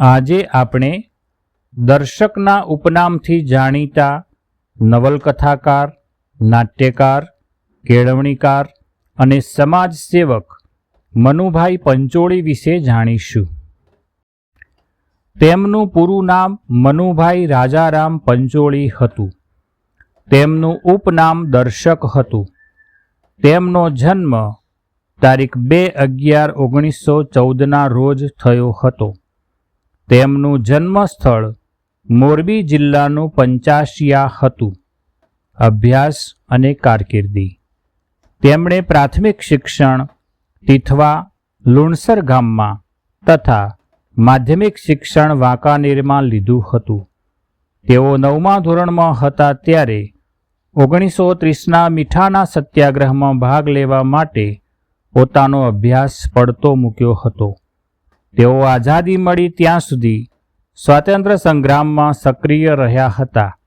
આજે આપણે દર્શકના ઉપનામથી જાણીતા નવલકથાકાર, નાટ્યકાર, કેળવણીકાર અને સમાજ સેવક મનુભાઈ પંચોળી વિશે જાણીશું. તેમનું પૂરું નામ મનુભાઈ રાજારામ પંચોળી હતું. તેમનું ઉપનામ દર્શક હતું. તેમનો જન્મ તારીખ બે અગિયાર ઓગણીસો ચૌદના રોજ થયો હતો. તેમનું જન્મસ્થળ મોરબી જિલ્લાનું પંચાશિયા હતું. અભ્યાસ અને કારકિર્દી. તેમણે પ્રાથમિક શિક્ષણ તિથવા લુણસર ગામમાં તથા માધ્યમિક શિક્ષણ વાંકાનેરમાં લીધું હતું. તેઓ નવમા ધોરણમાં હતા ત્યારે ઓગણીસો ત્રીસના મીઠાના સત્યાગ્રહમાં ભાગ લેવા માટે પોતાનો અભ્યાસ પડતો મૂક્યો હતો. તેઓ આઝાદી મળી ત્યાં સુધી સ્વાતંત્ર્ય સંગ્રામમાં સક્રિય રહ્યા હતા.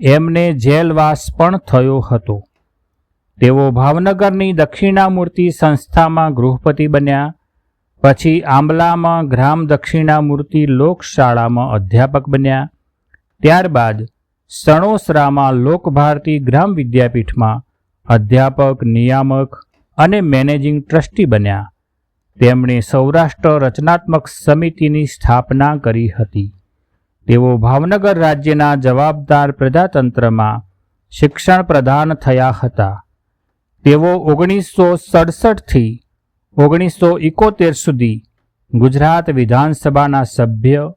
એમને જેલવાસ પણ થયો હતો. તેઓ ભાવનગરની દક્ષિણામૂર્તિ સંસ્થામાં ગૃહપતિ બન્યા. પછી આંબલામાં ગ્રામ દક્ષિણામૂર્તિ લોકશાળામાં અધ્યાપક બન્યા. ત્યારબાદ સણોસરામાં લોકભારતી ગ્રામ વિદ્યાપીઠમાં અધ્યાપક, નિયામક અને મેનેજિંગ ટ્રસ્ટી બન્યા. તેમણે સૌરાષ્ટ્ર રચનાત્મક સમિતિની સ્થાપના કરી હતી. તેઓ ભાવનગર રાજ્યના જવાબદાર પ્રજાતંત્રમાં શિક્ષણ પ્રદાન થયા હતા. તેઓ ઓગણીસો સડસઠથી ઓગણીસો ઇકોતેર સુધી ગુજરાત વિધાનસભાના સભ્ય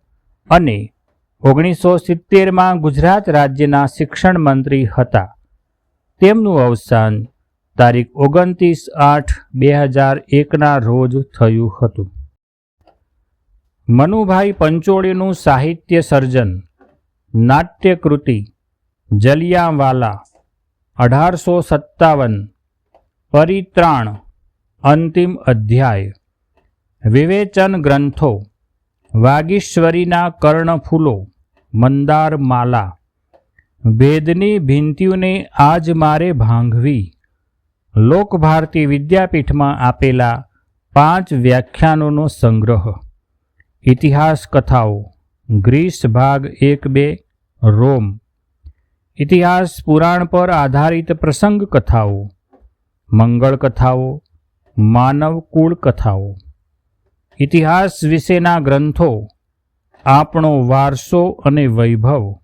અને ઓગણીસો સિત્તેરમાં ગુજરાત રાજ્યના શિક્ષણ મંત્રી હતા. તેમનું અવસાન તારીખ ઓગણત્રીસ આઠ બે હજાર એકના રોજ થયું હતું. મનુભાઈ પંચોળીનું સાહિત્ય સર્જન, નાટ્યકૃતિ, જલિયાવાલા, અઢારસો સત્તાવન, પરિત્રાણ, અંતિમ અધ્યાય, વિવેચન ગ્રંથો, વાગીશ્વરીના કર્ણફૂલો મંદાર માલા ભેદની ભીંતીઓને આજ મારે ભાંગવી. લોકભારતી વિદ્યાપીઠમાં આપેલા પાંચ વ્યાખ્યાનોનો સંગ્રહ. ઇતિહાસ કથાઓ, ગ્રીસ ભાગ એક બે, રોમ. ઇતિહાસ પુરાણ પર આધારિત પ્રસંગ કથાઓ, મંગળ કથાઓ, માનવ કુળ કથાઓ. ઇતિહાસ વિશેના ગ્રંથો, આપણો વારસો અને વૈભવ.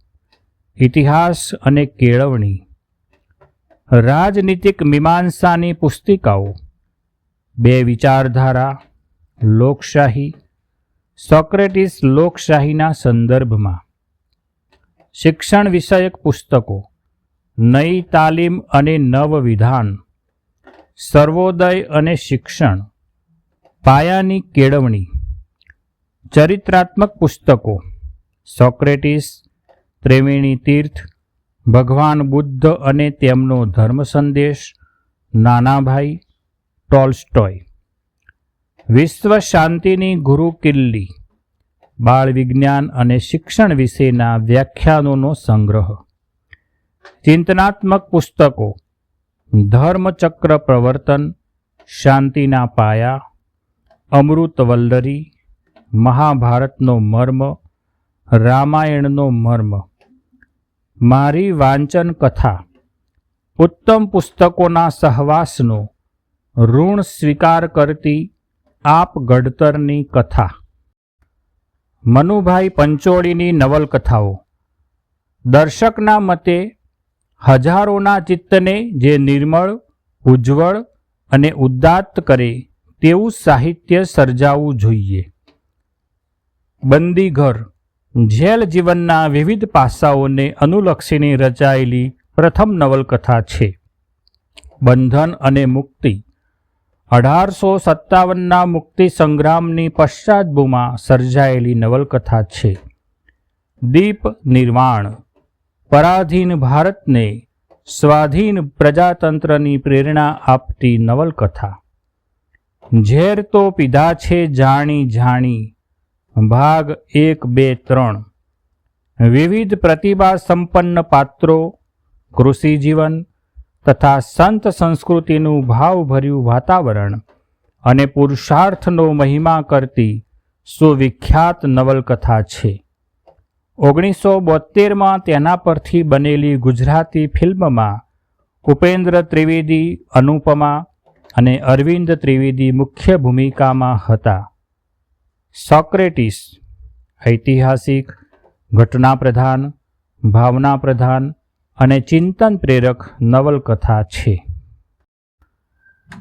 ઇતિહાસ અને કેળવણી. રાજનીતિક મીમાંસાની પુસ્તિકાઓ. બે વિચારધારા, લોકશાહી, સોક્રેટિસ લોકશાહીના સંદર્ભમાં. શિક્ષણ વિષયક પુસ્તકો, નઈ તાલીમ અને નવ વિધાન, સર્વોદય અને શિક્ષણ, પાયાની કેળવણી, ચરિત્રાત્મક પુસ્તકો, સોક્રેટિસ, ત્રિવેણી તીર્થ ભગવાન બુદ્ધ અને તેમનો ધર્મ સંદેશ, નાનાભાઈ ટોલ્સ્ટોય. વિશ્વ શાંતિની ગુરુ કિલ્લી, બાળ વિજ્ઞાન અને શિક્ષણ વિશેના વ્યાખ્યાનોનો સંગ્રહ. ચિંતનાત્મક પુસ્તકો, ધર્મચક્ર પ્રવર્તન, શાંતિના પાયા અમૃતવલ્લરી મહાભારતનો મર્મ, રામાયણનો મર્મ. મારી વાંચન કથા. ઉત્તમ પુસ્તકોના સહવાસનો ઋણ સ્વીકાર કરતી આપ ગડતરની કથા. મનુભાઈ પંચોળીની નવલકથાઓ. દર્શકના મતે હજારોના ચિત્તને જે નિર્મળ, ઉજ્જવળ અને ઉદાત્ત કરે તેવું સાહિત્ય સર્જાવું જોઈએ. બંદીઘર. જેલ જીવનના વિવિધ પાસાઓને અનુલક્ષીને રચાયેલી પ્રથમ નવલકથા છે. બંધન અને મુક્તિ. અઢારસો સત્તાવનના મુક્તિ સંગ્રામની પશ્ચાદભૂમાં સર્જાયેલી નવલકથા છે. દીપ નિર્વાણ. પરાધીન ભારતને સ્વાધીન પ્રજાતંત્રની પ્રેરણા આપતી નવલકથા. ઝેર તો પીધા છે જાણી જાણી ભાગ એક, બે, ત્રણ. વિવિધ પ્રતિભા સંપન્ન પાત્રો, કૃષિ જીવન તથા સંત સંસ્કૃતિનું ભાવભર્યું વાતાવરણ અને પુરુષાર્થનો મહિમા કરતી સુવિખ્યાત નવલકથા છે. ઓગણીસો બોતેરમાં તેના પરથી બનેલી ગુજરાતી ફિલ્મમાં ઉપેન્દ્ર ત્રિવેદી અનુપમા અને અરવિંદ ત્રિવેદી મુખ્ય ભૂમિકામાં હતા. સોક્રેટિસ, ઐતિહાસિક ઘટના પ્રધાન ભાવના પ્રધાન અને ચિંતન પ્રેરક નવલકથા છે.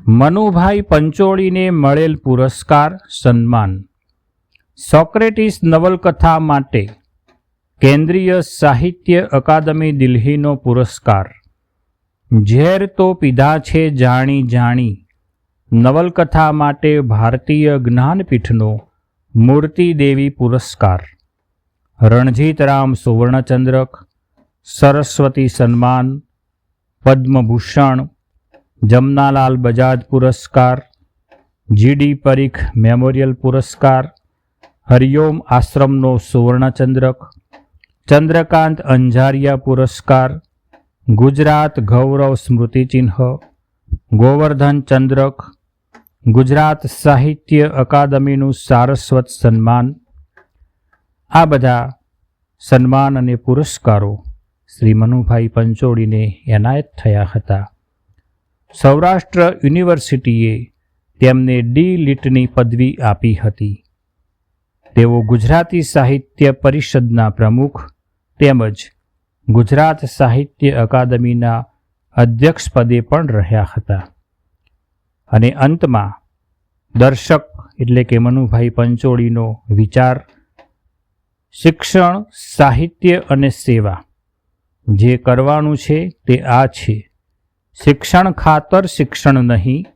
મનુભાઈ પંચોળીને મળેલ પુરસ્કાર, સન્માન. સોક્રેટિસ નવલકથા માટે કેન્દ્રીય સાહિત્ય અકાદમી દિલ્હીનો પુરસ્કાર. ઝેર તો પીધા છે જાણી જાણી. નવલકથા માટે ભારતીય જ્ઞાનપીઠનો મૂર્તિદેવી પુરસ્કાર. રણજીતરામ સુવર્ણચંદ્રક, સરસ્વતી સન્માન, પદ્મભૂષણ, જમનાલાલ બજાજ પુરસ્કાર, જીડી પરીખ મેમોરિયલ પુરસ્કાર, હરિઓમ આશ્રમનો સુવર્ણચંદ્રક, ચંદ્રકાંત અંજારિયા પુરસ્કાર, ગુજરાત ગૌરવ સ્મૃતિચિહ્ન ગોવર્ધન ચંદ્રક ગુજરાત સાહિત્ય અકાદમીનું સારસ્વત સન્માન. આ બધા સન્માન અને પુરસ્કારો શ્રી મનુભાઈ પંચોળીને એનાયત થયા હતા. સૌરાષ્ટ્ર યુનિવર્સિટીએ તેમને ડી લિટની પદવી આપી હતી. તેઓ ગુજરાતી સાહિત્ય પરિષદના પ્રમુખ તેમજ ગુજરાત સાહિત્ય અકાદમીના અધ્યક્ષપદે પણ રહ્યા હતા. અને અંતમાં દર્શક એટલે કે મનુભાઈ પંચોળીનો વિચાર, શિક્ષણ, સાહિત્ય અને સેવા. જે કરવાનું છે તે આ છે. શિક્ષણ ખાતર શિક્ષણ નહીં,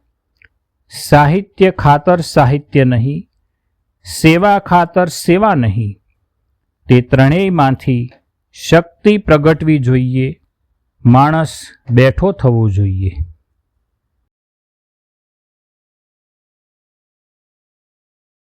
સાહિત્ય ખાતર સાહિત્ય નહીં, સેવા ખાતર સેવા નહીં. તે ત્રણેયમાંથી શક્તિ પ્રગટવી જોઈએ, માણસ બેઠો થવો જોઈએ.